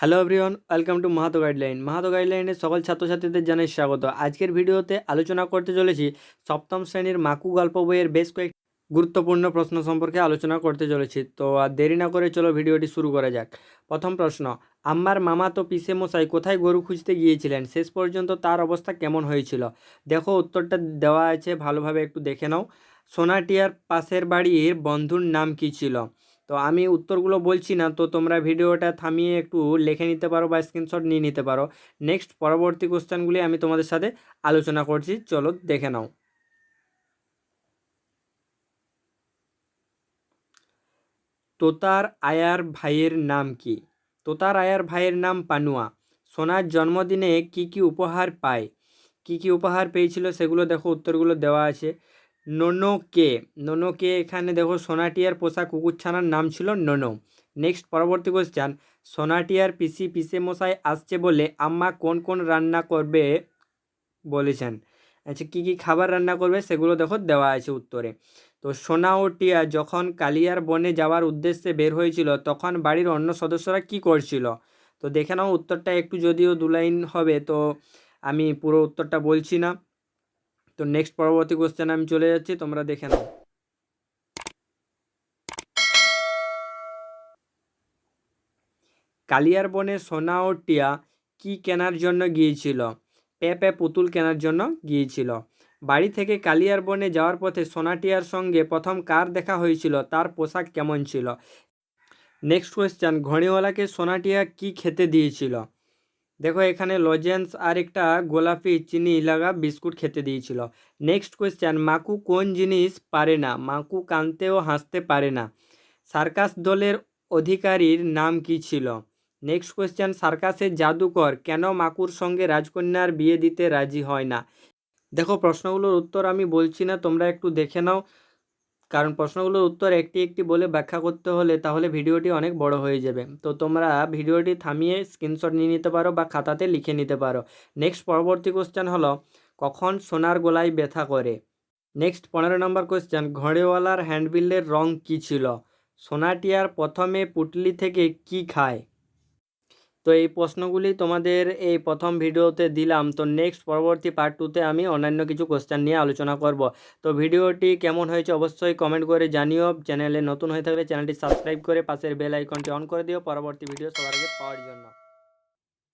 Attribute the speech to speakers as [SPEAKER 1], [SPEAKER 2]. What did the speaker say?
[SPEAKER 1] Hello everyone welcome to Mahato guideline Mahato গাইডলাইনের সকল ছাত্রছাত্রীদের জানাই স্বাগত। আজকের ভিডিওতে আলোচনা করতে চলেছি সপ্তম শ্রেণির মাকু গল্প বইয়ের বেশ কয়েক গুরুত্বপূর্ণ প্রশ্ন সম্পর্কে আলোচনা করতে চলেছি। তো আর দেরি না করে চলো ভিডিওটি শুরু করা যাক। প্রথম প্রশ্ন, আম্মার মামা তো পিসে মশাই কোথায় গরু খুঁজতে গিয়েছিলেন? শেষ পর্যন্ত তার অবস্থা কেমন হয়েছিল? দেখো, উত্তরটা দেওয়া আছে, ভালোভাবে একটু দেখে নাও। সোনাটিয়ার পাশের বাড়ির বন্ধুর নাম কী ছিল? তো আমি উত্তরগুলো বলছি না, তো তোমরা ভিডিওটা থামিয়ে একটু লিখে নিতে পারো বা স্ক্রিনশট নিয়ে নিতে পারো। নেক্সট পরবর্তী কোশ্চেনগুলি আমি তোমাদের সাথে আলোচনা করছি, চলো দেখে নাও। তোতার আয়ার ভাইয়ের নাম কি? তোতার আয়ার ভাইয়ের নাম পানুয়া। সোনার জন্মদিনে কি কি উপহার পায়? কি কি উপহার পেয়েছিল সেগুলো দেখো, উত্তরগুলো দেওয়া আছে। নোনো কে। নোনো কে এখানে দেখো সোনাটিয়ার পোষা কুকুরছানার নাম ছিল নোনো। নেক্সট পরবর্তী কোশ্চান সোনাটিয়ার পিসি পিসে মশাই আসছে বলে আম্মা কোন কোন রান্না করবে বলেছেন। আচ্ছা কী কী খাবার রান্না করবে সেগুলো দেখো দেওয়া আছে উত্তরে। তো সোনা ও টিয়া যখন কালিয়ার বনে যাওয়ার উদ্দেশ্যে বের হয়েছিল, তখন বাড়ির অন্য সদস্যরা কি করছিল? তো দেখে নাও উত্তরটা একটু যদিও দু লাইন হবে, তো আমি পুরো উত্তরটা বলছি না। তো নেক্সট পরবর্তী কোশ্চেন আমি চলে যাচ্ছি, তোমরা দেখে নাও। কালিয়ার বনে সোনা ও টিয়া কি কেনার জন্য গিয়েছিল? পেঁপে পুতুল কেনার জন্য গিয়েছিল। বাড়ি থেকে কালিয়ার বনে যাওয়ার পথে সোনাটিয়ার সঙ্গে প্রথম কার দেখা হয়েছিল? তার পোশাক কেমন ছিল? নেক্সট কোয়েশ্চেন ঘড়িওয়ালাকে সোনাটিয়া কি খেতে দিয়েছিল? দেখো, এখানে লজেন্স আর একটা গোলাপি চিনি লাগা বিস্কুট খেতে দিয়েছিল। নেক্সট কোয়েশ্চেন মাকু কোন জিনিস পারে না? মাকু কানতে ও হাসতে পারে না। সার্কাস দলের অধিকারীর নাম কি ছিল? নেক্সট কোয়েশ্চেন সার্কাসের জাদুকর কেন মাকুর সঙ্গে রাজকন্যার বিয়ে দিতে রাজি হয় না? দেখো, প্রশ্নগুলোর উত্তর আমি বলছি না, তোমরা একটু দেখে নাও। কারণ প্রশ্নগুলোর উত্তর একটি একটি বলে ব্যাখ্যা করতে হলে তাহলে ভিডিওটি অনেক বড় হয়ে যাবে। তো তোমরা ভিডিওটি থামিয়ে স্ক্রিনশট নিয়ে নিতে পারো বা খাতাতে লিখে নিতে পারো। নেক্সট পরবর্তী কোশ্চেন হলো, কখন সোনার গলায় ব্যথা করে? নেক্সট পনেরো নম্বর কোশ্চেন ঘড়েওয়ালার হ্যান্ডবিলের রং কী ছিল? সোনাটিয়ার প্রথমে পুটলি থেকে কি খায়? তো এই প্রশ্নগুলি তোমাদের এই প্রথম ভিডিওতে দিলাম। তো নেক্সট পরবর্তী পার্ট টুতে আমি অন্যান্য কিছু কোশ্চেন নিয়ে আলোচনা করব। তো ভিডিওটি কেমন হয়েছে অবশ্যই কমেন্ট করে জানিও। চ্যানেলে নতুন হয়ে থাকলে চ্যানেলটি সাবস্ক্রাইব করে পাশের বেল আইকনটি অন করে দিও। পরবর্তী ভিডিও সবার আগে পাওয়ার জন্য।